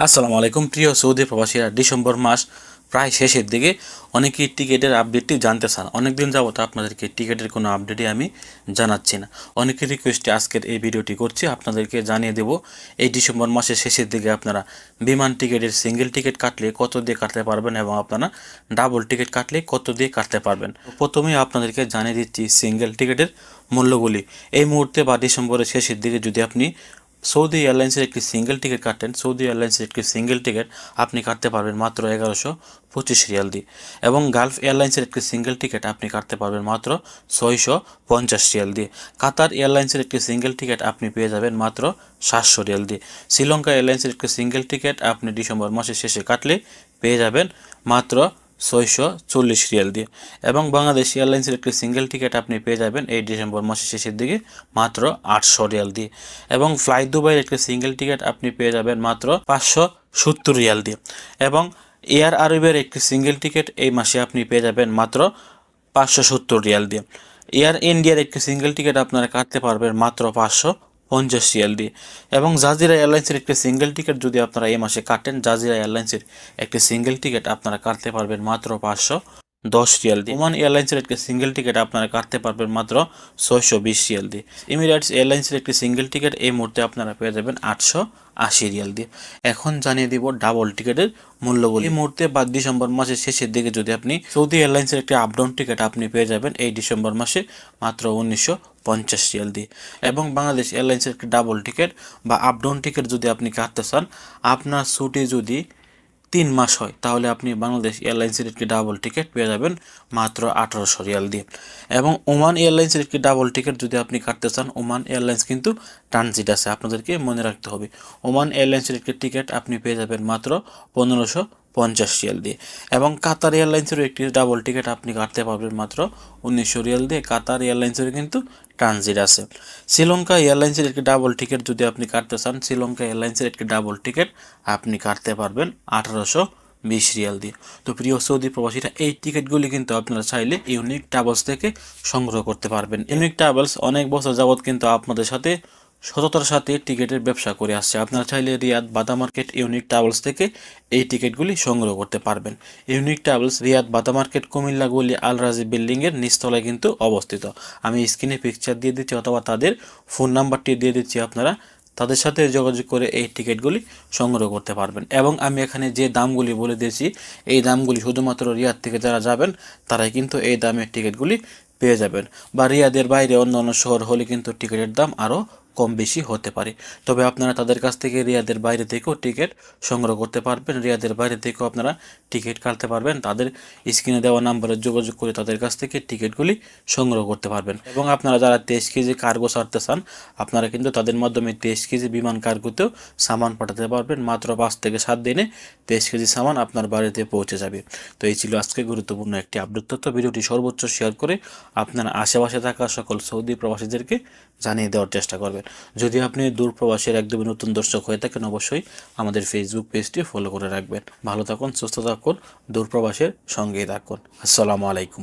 আসসালামু আলাইকুম। প্রিয় সৌদি প্রবাসীরা, ডিসেম্বর মাস প্রায় শেষের দিকে। অনেকেই টিকিটের আপডেটটি জানতে চান। অনেকদিন যাবত আপনাদেরকে টিকিটের কোনো আপডেটই আমি জানাচ্ছি না। অনেকের রিকোয়েস্টে আজকের এই ভিডিওটি করছি। আপনাদেরকে জানিয়ে দেব, এই ডিসেম্বর মাসের শেষের দিকে আপনারা বিমান টিকিটের সিঙ্গেল টিকিট কাটলে কত দিয়ে কাটতে পারবেন এবং আপনারা ডাবল টিকিট কাটলে কত দিয়ে কাটতে পারবেন? প্রথমেই আপনাদেরকে জানিয়ে দিচ্ছি সিঙ্গেল টিকিটের মূল্যগুলি। এই মুহূর্তে বা ডিসেম্বরের শেষের দিকে যদি আপনি সৌদি এয়ারলাইন্সের একটি সিঙ্গেল টিকিট কাটেন সৌদি এয়ারলাইন্সের একটি সিঙ্গেল টিকিট আপনি কাটতে পারবেন মাত্র এগারোশো পঁচিশ রিয়াল দিয়ে। এবং গালফ এয়ারলাইন্সের একটি সিঙ্গেল টিকিট আপনি কাটতে পারবেন মাত্র ছয়শো পঞ্চাশ রিয়াল দিয়ে। কাতার এয়ারলাইন্সের একটি সিঙ্গেল টিকিট আপনি পেয়ে যাবেন মাত্র সাতশো রিয়াল দিয়ে। শ্রীলঙ্কা এয়ারলাইন্সের একটি সিঙ্গেল টিকিট আপনি ডিসেম্বর মাসের শেষে কাটলে পেয়ে যাবেন মাত্র ছয়শো চল্লিশ রিয়াল দিয়ে। এবং বাংলাদেশ এয়ারলাইন্সের একটি সিঙ্গেল টিকিট আপনি পেয়ে যাবেন এই ডিসেম্বর মাসের শেষের দিকে মাত্র আটশো রিয়াল দিয়ে। এবং ফ্লাইট দুবাইয়ের একটি সিঙ্গেল টিকিট আপনি পেয়ে যাবেন মাত্র পাঁচশো সত্তর রিয়াল দিয়ে। এবং এয়ার আরবের একটি সিঙ্গেল টিকিট এই মাসে আপনি পেয়ে যাবেন মাত্র পাঁচশো সত্তর রিয়াল দিয়ে। এয়ার ইন্ডিয়ার একটি সিঙ্গেল টিকিট আপনারা কাটতে পারবেন মাত্র পাঁচশো পঞ্চাশ দিয়ে এবং জাজিরা এয়ারলাইন্সের একটি সিঙ্গেল টিকিট যদি আপনারা এই মাসে কাটেন জাজিরা এয়ারলাইন্সের একটি সিঙ্গেল টিকিট আপনারা কাটতে পারবেন মাত্র পাঁচশো দশ রিয়াল দিয়ে ওমান এয়ারলাইন্সের একটি সিঙ্গেল টিকিট আপনারা কাটতে পারবেন মাত্র ছয়শো বিশ রিয়াল দিয়ে ইমিরেটস এয়ারলাইন্সের একটি সিঙ্গেল টিকিট এই মুহূর্তে আপনারা পেয়ে যাবেন আটশো আশি রিয়াল দিয়ে এখন জানিয়ে দিব ডাবল টিকিটের মূল্যগুলি। এই মুহূর্তে বা ডিসেম্বর মাসের শেষের দিকে যদি আপনি সৌদি এয়ারলাইন্সের একটি আপডাউন টিকিট আপনি পেয়ে যাবেন, এই ডিসেম্বর মাসে মাত্র উনিশশো পঞ্চাশ রিয়াল দিয়ে। এবং বাংলাদেশ এয়ারলাইন্সের ডাবল টিকিট বা আপডাউন টিকিট যদি আপনি কাটতে চান, আপনার ছুটি যদি তিন মাস হয়, তাহলে আপনি বাংলাদেশ এয়ারলাইন্সের একটি ডাবল টিকিট পেয়ে যাবেন মাত্র আঠারোশো রিয়াল দিয়ে। এবং ওমান এয়ারলাইন্সের একটি ডাবল টিকিট যদি আপনি কাটতে চান, ওমান এয়ারলাইন্স কিন্তু ট্রানজিট আছে, আপনাদেরকে মনে রাখতে হবে। ওমান এয়ারলাইন্সের একটি টিকিট আপনি পেয়ে যাবেন মাত্র পনেরোশো পঞ্চাশ রিয়াল দিয়ে। এবং কাতার এয়ারলাইন্সেরও একটি ডাবল টিকিট আপনি কাটতে পারবেন মাত্র উনিশশো রিয়াল দিয়ে। কাতার এয়ারলাইন্সের কিন্তু ট্রানজিট আছে। শ্রীলঙ্কা এয়ারলাইন্সের একটি ডাবল টিকিট যদি আপনি কাটতে চান, শ্রীলঙ্কা এয়ারলাইন্সের একটি ডাবল টিকিট আপনি কাটতে পারবেন আঠারোশো বিশ রিয়াল দিয়ে। তো প্রিয় সৌদি প্রবাসীরা, এই টিকিটগুলি কিন্তু আপনারা চাইলে ইউনিক ট্রাভেলস থেকে সংগ্রহ করতে পারবেন। ইউনিক ট্রাভেলস অনেক বছর যাবৎ কিন্তু আপনাদের সাথে সততার সাথে টিকিটের ব্যবসা করে আসছে। আপনারা চাইলে রিয়াদ বাদা মার্কেট, ইউনিক ট্রাভেলস থেকে এই টিকিটগুলি সংগ্রহ করতে পারবেন। ইউনিক ট্রাভেলস, রিয়াদ বাদা মার্কেট, কুমিল্লা গলি আল রাজি বিল্ডিংয়ের নিচতলায় কিন্তু অবস্থিত। আমি স্ক্রিনে পিকচার দিয়ে দিচ্ছি অথবা তাদের ফোন নাম্বারটি দিয়ে দিচ্ছি আপনারা। তাদের সাথে যোগাযোগ করে এই টিকিটগুলি সংগ্রহ করতে পারবেন। এবং আমি এখানে যে দামগুলি বলে দিয়েছি, এই দামগুলি শুধুমাত্র রিয়াদ থেকে যারা যাবেন, তারাই কিন্তু এই দামের টিকিটগুলি পেয়ে যাবেন। বা রিয়াদের বাইরে অন্য অন্য শহর হলে কিন্তু টিকিটের দাম আরও কম বেশি হতে পারে। তবে আপনারা তাদের কাছ থেকে রিয়াদের বাইরে থেকেও টিকিট সংগ্রহ করতে পারবেন। রিয়াদের বাইরে থেকেও আপনারা টিকিট কাটতে পারবেন। তাদের স্ক্রিনে দেওয়া নাম্বারে যোগাযোগ করে তাদের কাছ থেকে টিকিটগুলি সংগ্রহ করতে পারবেন। এবং আপনারা যারা তেইশ কেজি কার্গো ছাড়তে চান, আপনারা কিন্তু তাদের মাধ্যমে তেইশ কেজি বিমান কার্গোতেও সামান পাঠাতে পারবেন। মাত্র পাঁচ থেকে সাত দিনে তেইশ কেজি সামান আপনার বাড়িতে পৌঁছে যাবে। তো এই ছিল আজকে গুরুত্বপূর্ণ একটি আপডেট তথ্য। ভিডিওটি সর্বোচ্চ শেয়ার করে আপনার আশেপাশে থাকা সকল সৌদি প্রবাসীদেরকে জানিয়ে দেওয়ার চেষ্টা করবেন। যদি আপনি দূর প্রবাসের একদমই নতুন দর্শক হয়ে থাকেন, অবশ্যই আমাদের ফেসবুক পেজটি ফলো করে রাখবেন। ভালো থাকুন, সুস্থ থাকুন, দূর প্রবাসের সঙ্গেই থাকুন। আসসালামু আলাইকুম।